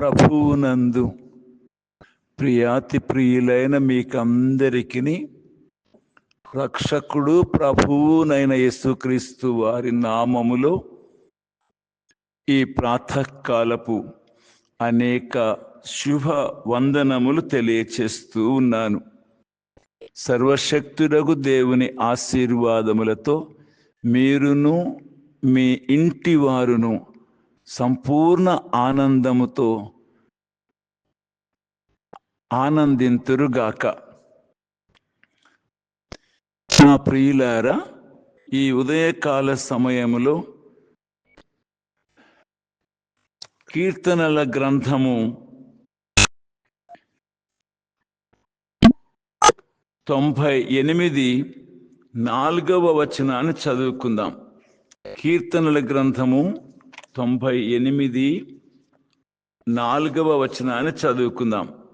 ప్రభువునందు. ప్రియాతి ప్రియులైన మీకందరికీ రక్షకుడు ప్రభువునైన యేసుక్రీస్తు వారి నామములో ఈ ప్రాతకాలపు అనేక శుభ వందనములు తెలియచేస్తూ ఉన్నాను. సర్వశక్తుడగు దేవుని ఆశీర్వాదములతో మీరును మీ ఇంటి వారును సంపూర్ణ ఆనందముతో ఆనందింతురుగాక. నా ప్రియులారా ఈ ఉదయకాల సమయములో కీర్తనల గ్రంథము తొంభై ఎనిమిది నాలుగవ వచనాన్ని చదువుకుందాం. కీర్తనల గ్రంథము తొంభై ఎనిమిది నాలుగవ వచనాన్ని చదువుకుందాం.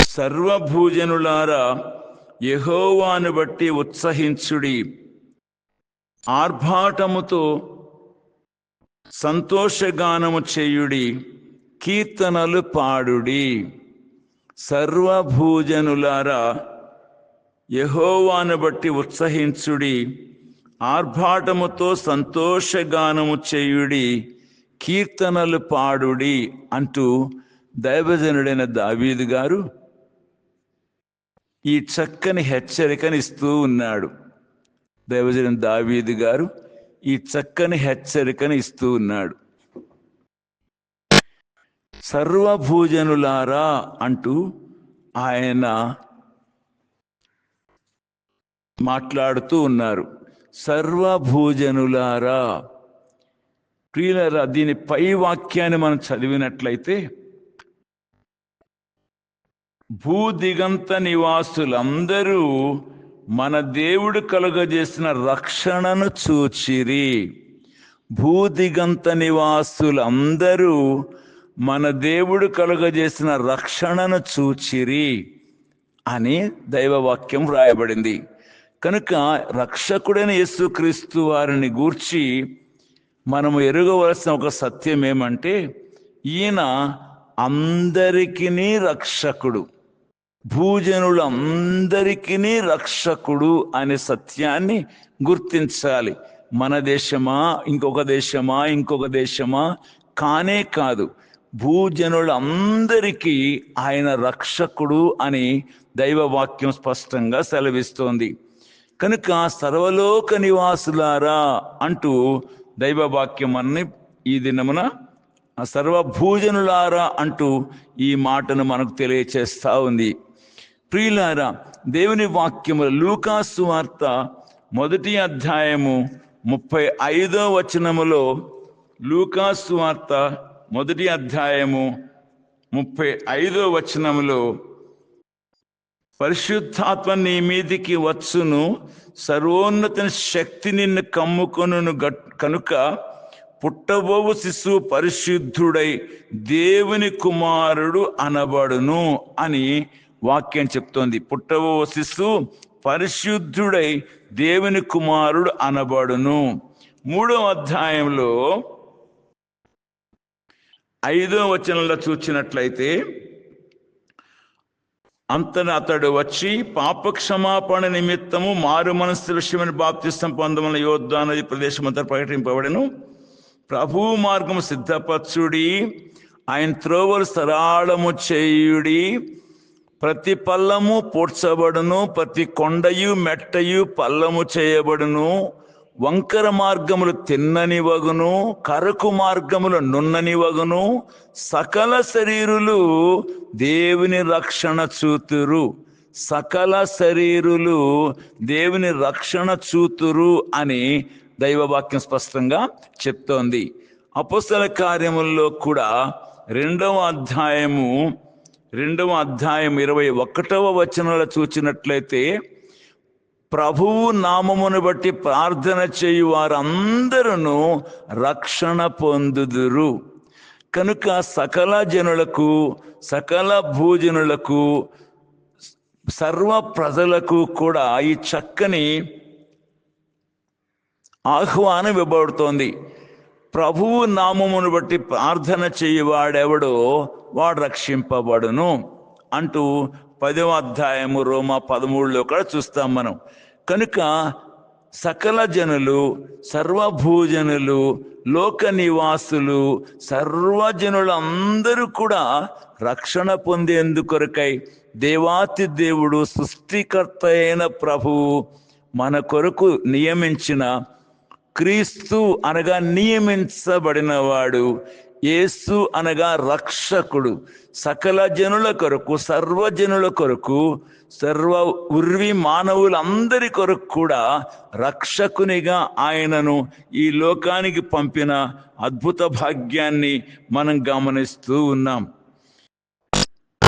సర్వభూజనులారా యహోవాను బట్టి ఉత్సహించుడి. ఆర్భాటముతో సంతోషగానము చేయుడి కీర్తనలు పాడుడి. సర్వభూజనులారా యహోవాను బట్టి ఉత్సహించుడి ఆర్భాటముతో సంతోషగానము చేయుడి కీర్తనలు పాడుడి అంటూ దైవజనుడైన దావీదు గారు ఈ చక్కని హెచ్చరికనిస్తూ ఉన్నాడు. దైవజన దావీదు గారు ఈ చక్కని హెచ్చరికని ఇస్తూ ఉన్నాడు. సర్వభూజనులారా అంటూ ఆయన మాట్లాడుతూ ఉన్నారు. సర్వభూజనులారా ప్రియులరా దీని పై వాక్యాన్ని మనం చదివినట్లయితే భూదిగంత నివాసులందరూ మన దేవుడు కలుగజేసిన రక్షణను చూచిరి. భూదిగంత నివాసులందరూ మన దేవుడు కలుగజేసిన రక్షణను చూచిరి అని దైవవాక్యం వ్రాయబడింది. కనుక రక్షకుడైన యేసుక్రీస్తు వారిని గూర్చి మనము ఎరగవలసిన ఒక సత్యం ఏమంటే ఈయన అందరికీ రక్షకుడు. భూజనులందరికీ రక్షకుడు అనే సత్యాన్ని గుర్తించాలి. మన దేశమా ఇంకొక దేశమా ఇంకొక దేశమా? కానే కాదు. భూజనులందరికీ ఆయన రక్షకుడు అని దైవవాక్యం స్పష్టంగా సెలవిస్తోంది. కనుక సర్వలోక నివాసులారా అంటూ దైవవాక్యం అన్ని ఈ దినమున సర్వభూజనులారా అంటూ ఈ మాటను మనకు తెలియచేస్తా ఉంది. ప్రియులారా దేవుని వాక్యము లూకాసు వార్త మొదటి అధ్యాయము ముప్పై ఐదో వచనములో లూకాసు వార్త మొదటి అధ్యాయము ముప్పై ఐదో వచనములో పరిశుద్ధాత్మ నీ మీదికి వచ్చును. సర్వోన్నత శక్తి నిన్ను కమ్ముకొను కనుక పుట్టబోవు శిశువు పరిశుద్ధుడై దేవుని కుమారుడు అనబడును అని వాక్యం చెప్తోంది. పుట్టబోవు శిశువు పరిశుద్ధుడై దేవుని కుమారుడు అనబడును. మూడో అధ్యాయంలో ఐదో వచనంలో చూచినట్లయితే అంతన అతడు వచ్చి పాప క్షమాపణ నిమిత్తము మారు మనస్సు విషయమని బాప్తిష్టం పొందమని యోద్ధా నది ప్రదేశం అంతా ప్రకటింపబడను. ప్రభు మార్గము సిద్ధపరచుడి ఆయన త్రోవలు సరాళము చేయుడి ప్రతి పల్లము పూడ్చబడును ప్రతి కొండయు మెట్టయు పల్లము చేయబడును. వంకర మార్గములు తిన్నని వగును కరకు మార్గములు నున్నని వగును సకల శరీరులు దేవుని రక్షణ చూతురు. సకల శరీరులు దేవుని రక్షణ చూతురు అని దైవవాక్యం స్పష్టంగా చెప్తోంది. అపుస్తల కార్యముల్లో కూడా రెండవ అధ్యాయము రెండవ అధ్యాయం ఇరవై ఒకటవ వచనంలో చూచినట్లయితే ప్రభువు నామమును బట్టి ప్రార్థన చేయు వారందరూ రక్షణ పొందుదురు. కనుక సకల జనులకు సకల భూజనులకు సర్వ ప్రజలకు కూడా ఈ చక్కని ఆహ్వానం ఇవ్వబడుతోంది. ప్రభువు నామమును బట్టి ప్రార్థన చేయువాడెవడో వాడు రక్షింపబడును అంటూ పదవ అధ్యాయము రోమ పదమూడులో కూడా చూస్తాం మనం. కనుక సకల జనులు సర్వభూజనులు లోక నివాసులు సర్వజనులందరూ కూడా రక్షణ పొందేందుకొరకై దేవాతి దేవుడు సృష్టికర్త అయిన ప్రభువు మన కొరకు నియమించిన క్రీస్తు అనగా నియమించబడినవాడు యేసు అనగా రక్షకుడు. సకల జనుల కొరకు సర్వజనుల కొరకు సర్వ ఉర్వి మానవులందరి కొరకు కూడా రక్షకునిగా ఆయనను ఈ లోకానికి పంపిన అద్భుత భాగ్యాన్ని మనం గమనిస్తూ ఉన్నాం.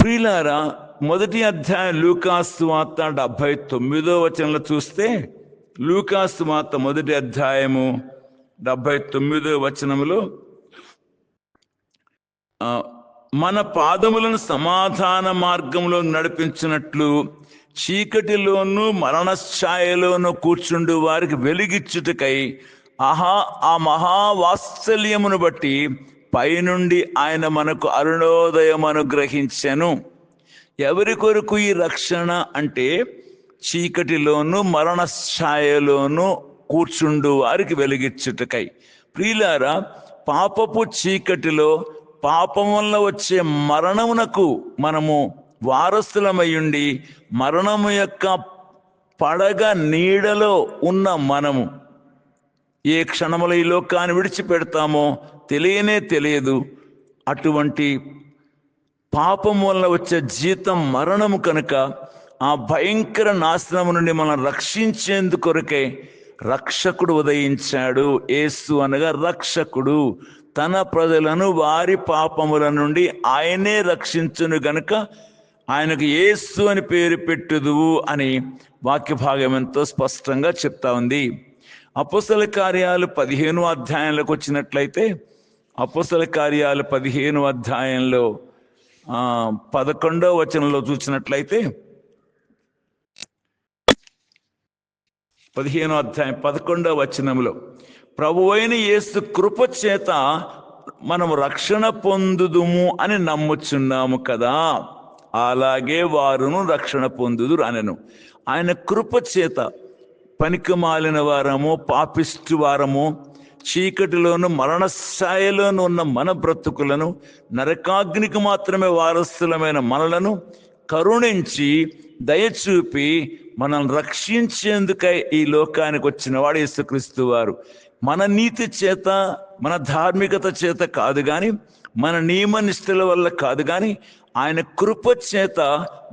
ప్రియులారా మొదటి అధ్యాయం లూకాస్తు వార్త డెబ్బై తొమ్మిదో వచనంలో చూస్తే లూకాస్తు వార్త మొదటి అధ్యాయము డెబ్బై తొమ్మిదో వచనంలో మన పాదములను సమాధాన మార్గంలో నడిపించినట్లు చీకటిలోనూ మరణఛాయలోనూ కూర్చుండు వారికి వెలిగిచ్చుటకై ఆహా ఆ మహావాత్సల్యమును బట్టి పైనుండి ఆయన మనకు అరుణోదయం అనుగ్రహించెను ఎవరి కొరకు ఈ రక్షణ అంటే చీకటిలోను మరణఛాయలోను కూర్చుండు వారికి వెలిగిచ్చుటకై. ప్రియులారా పాపపు చీకటిలో పాపం వల్ల వచ్చే మరణమునకు మనము వారసులమయ్యుండి మరణము యొక్క పడగ నీడలో ఉన్న మనము ఏ క్షణములో ఈ లోకాన్ని విడిచిపెడతామో తెలియనే తెలియదు. అటువంటి పాపం వల్ల వచ్చే జీతం మరణము కనుక ఆ భయంకర నాశనము నుండి మనం రక్షించేందుకొరకే రక్షకుడు ఉదయించాడు. ఏసు అనగా రక్షకుడు. తన ప్రజలను వారి పాపముల నుండి ఆయనే రక్షించును గనుక ఆయనకు యేసు అని పేరు పెట్టుదువు అని వాక్య భాగం ఎంతో స్పష్టంగా చెప్తా ఉంది. అపుసల కార్యాలు పదిహేను అధ్యాయంలోకి వచ్చినట్లయితే అపుసల కార్యాలు పదిహేను అధ్యాయంలో పదకొండవ వచనంలో చూసినట్లయితే పదిహేనో అధ్యాయం పదకొండవ వచనంలో ప్రభు అయిన యేసు కృప చేత మనం రక్షణ పొందుదుము అని నమ్ముచున్నాము కదా. అలాగే వారును రక్షణ పొందుదురు అనను. ఆయన కృప చేత పనికి మాలిన వారము పాపిష్టి వారము చీకటిలోను మరణస్థాయిలోను ఉన్న మన బ్రతుకులను నరకాగ్నికి మాత్రమే వారసులమైన మనలను కరుణించి దయచూపి మనల్ని రక్షించేందుకై ఈ లోకానికి వచ్చిన వాడు యేసుక్రీస్తు వారు. మన నీతి చేత మన ధార్మికత చేత కాదు కానీ మన నియమ నిష్ఠల వల్ల కాదు కానీ ఆయన కృప చేత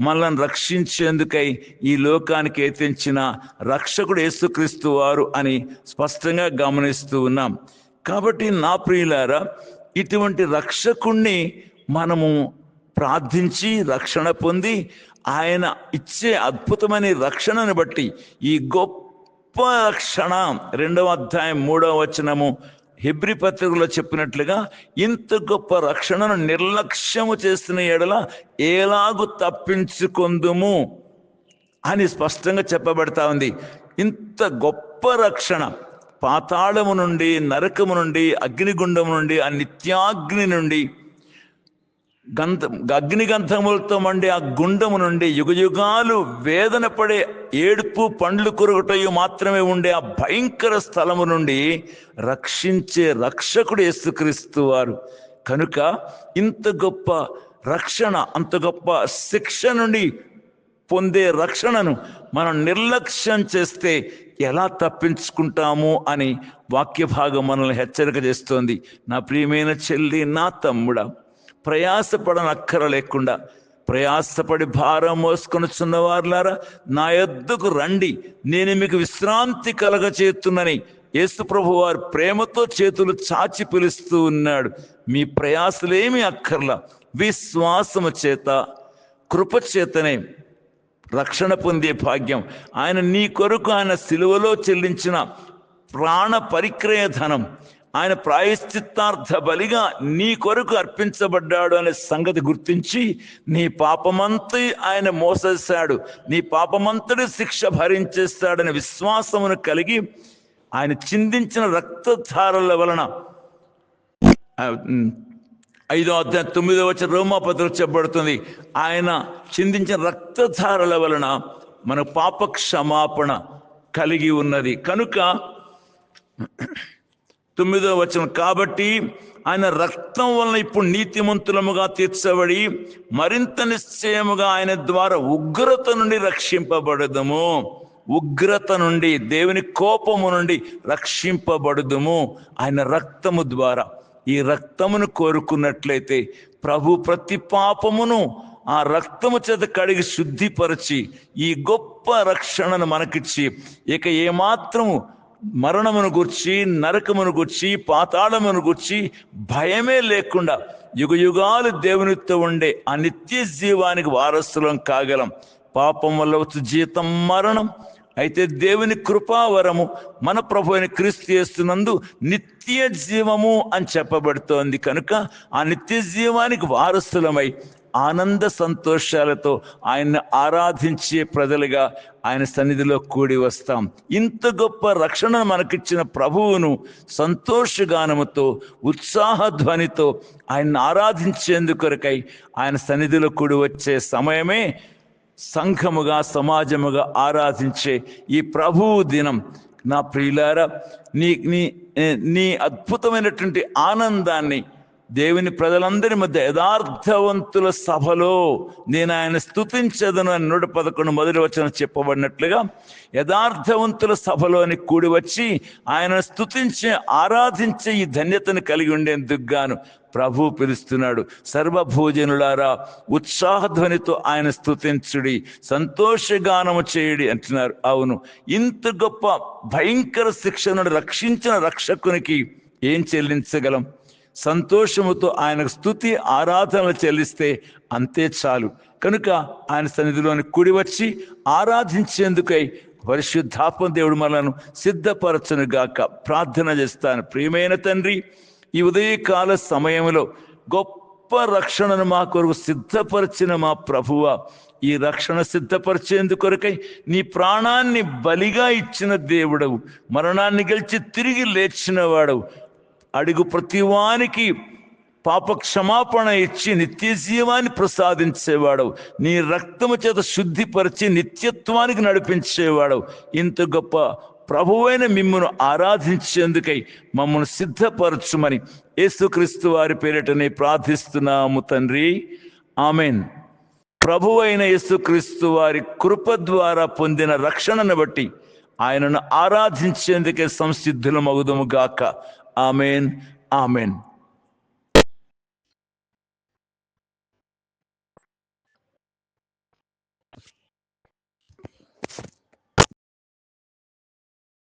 మనల్ని రక్షించేందుకై ఈ లోకానికి ఎత్తించిన రక్షకుడు యేసుక్రీస్తు వారు అని స్పష్టంగా గమనిస్తూ ఉన్నాం. కాబట్టి నా ప్రియులారా ఇటువంటి రక్షకుణ్ణి మనము ప్రార్థించి రక్షణ పొంది ఆయన ఇచ్చే అద్భుతమైన రక్షణను బట్టి ఈ గొప్ప రక్షణ రెండవ అధ్యాయం మూడవ వచనము హెబ్రి పత్రికలో చెప్పినట్లుగా ఇంత గొప్ప రక్షణను నిర్లక్ష్యము చేసిన ఎడల ఎలాగు తప్పించుకుందుము అని స్పష్టంగా చెప్పబడతా ఉంది. ఇంత గొప్ప రక్షణ పాతాళము నుండి నరకము నుండి అగ్నిగుండము నుండి ఆ నిత్యాగ్ని నుండి గంధ అగ్నిగంధములతో మండే ఆ గుండము నుండి యుగయుగాలు వేదన పడే ఏడుపు పండ్లు కొరగటయు మాత్రమే ఉండే ఆ భయంకర స్థలము నుండి రక్షించే రక్షకుడు యేసుక్రీస్తు వారు. కనుక ఇంత గొప్ప రక్షణ అంత గొప్ప శిక్ష నుండి పొందే రక్షణను మనం నిర్లక్ష్యం చేస్తే ఎలా తప్పించుకుంటాము అని వాక్య భాగం మనల్ని హెచ్చరిక చేస్తోంది. నా ప్రియమైన చెల్లి నా తమ్ముడా ప్రయాసపడనక్కర లేకుండా ప్రయాసపడి భారం మోసుకొనుచున్న వారులారా నా యొద్దకు రండి. నేను మీకు విశ్రాంతి కలగచేస్తున్నని యేసు ప్రభు వారు ప్రేమతో చేతులు చాచి పిలుస్తూ ఉన్నాడు. మీ ప్రయాసలేమి అక్కర్లా. విశ్వాసము చేత కృపచేతనే రక్షణ పొందే భాగ్యం. ఆయన నీ కొరకు ఆయన సిలువలో చెల్లించిన ప్రాణ పరిక్రయ ధనం. ఆయన ప్రాయశ్చిత్తార్థ బలిగా నీ కొరకు అర్పించబడ్డాడు అనే సంగతి గుర్తించి నీ పాపమంతి ఆయన మోసేశాడు. నీ పాపమంతటి శిక్ష భరించేస్తాడనే విశ్వాసమును కలిగి ఆయన చిందించిన రక్తధారల వలన ఐదో అధ్యాయం తొమ్మిదో వచ్చిన రోమాపత్ర చెప్పబడుతుంది. ఆయన చిందించిన రక్తధారల వలన మన పాప క్షమాపణ కలిగి ఉన్నది. కనుక తొమ్మిదో వచనం కాబట్టి ఆయన రక్తం వలన ఇప్పుడు నీతిమంతులముగా తీర్చబడి మరింత నిశ్చయముగా ఆయన ద్వారా ఉగ్రత నుండి రక్షింపబడదము. ఉగ్రత నుండి దేవుని కోపము నుండి రక్షింపబడదుము. ఆయన రక్తము ద్వారా ఈ రక్తమును కోరుకున్నట్లయితే ప్రభు ప్రతి పాపమును ఆ రక్తము చేత కడిగి శుద్ధిపరచి ఈ గొప్ప రక్షణను మనకిచ్చి ఇక ఏమాత్రము మరణమును గుర్చి నరకమును గుర్చి పాతాళమును గుర్చి భయమే లేకుండా యుగ యుగాలు దేవునితో ఉండే ఆ నిత్య జీవానికి వారసులం కాగలం. పాపం వల్ల వచ్చు జీతం మరణం. అయితే దేవుని కృపావరము మన ప్రభు అయిన క్రీస్తు చేస్తున్నందు నిత్య జీవము అని చెప్పబడుతోంది. కనుక ఆ నిత్య జీవానికి వారసులమై ఆనంద సంతోషాలతో ఆయన్ని ఆరాధించే ప్రజలుగా ఆయన సన్నిధిలో కూడి వస్తాం. ఇంత గొప్ప రక్షణ మనకిచ్చిన ప్రభువును సంతోషగానముతో ఉత్సాహధ్వనితో ఆయన్ని ఆరాధించేందుకొరకై ఆయన సన్నిధిలో కూడి వచ్చే సమయమే సంఘముగా సమాజముగా ఆరాధించే ఈ ప్రభువు దినం. నా ప్రియులారా నీ నీ నీ అద్భుతమైనటువంటి ఆనందాన్ని దేవుని ప్రజలందరి మధ్య యథార్థవంతుల సభలో నేను ఆయన స్థుతించదను అని నూట పదకొండు మొదటి వచ్చిన చెప్పబడినట్లుగా యథార్థవంతుల సభలోని కూడి వచ్చి ఆయన స్థుతించే ఆరాధించే ఈ ధన్యతను కలిగి ఉండేందుకు గాను ప్రభు పిలుస్తున్నాడు. సర్వభోజనులారా ఉత్సాహధ్వనితో ఆయన స్థుతించుడి సంతోషగానము చేయుడి అంటున్నారు. అవును ఇంత గొప్ప భయంకర శిక్షను రక్షించిన రక్షకునికి ఏం చెల్లించగలం? సంతోషముతో ఆయనకు స్థుతి ఆరాధనలు చెల్లిస్తే అంతే చాలు. కనుక ఆయన సన్నిధిలోని కుడి వచ్చి ఆరాధించేందుకై పరిశుద్ధాత్మ దేవుడు మనలను సిద్ధపరచను గాక ప్రార్థన చేస్తాను. ప్రియమైన తండ్రి ఈ ఉదయకాల సమయంలో గొప్ప రక్షణను మా కొరకు సిద్ధపరిచిన మా ప్రభువ ఈ రక్షణ సిద్ధపరిచేందుకొరకై నీ ప్రాణాన్ని బలిగా ఇచ్చిన దేవుడవు. మరణాన్ని గెలిచి తిరిగి లేచిన వాడవు అడుగు ప్రతివానికి పాప క్షమాపణ ఇచ్చి నిత్య జీవాన్ని ప్రసాదించేవాడు నీ రక్తము చేత శుద్ధిపరిచి నిత్యత్వానికి నడిపించేవాడు ఇంత గొప్ప ప్రభువైన మిమ్మను ఆరాధించేందుకై మమ్మల్ని సిద్ధపరచుమని యేసుక్రీస్తు వారి పేరిటని ప్రార్థిస్తున్నాము తండ్రి. ఆమెన్. ప్రభువైన యేసుక్రీస్తు వారి కృప ద్వారా పొందిన రక్షణను బట్టి ఆయనను ఆరాధించేందుకే సంసిద్ధులమగుదుము గాక. Amen amen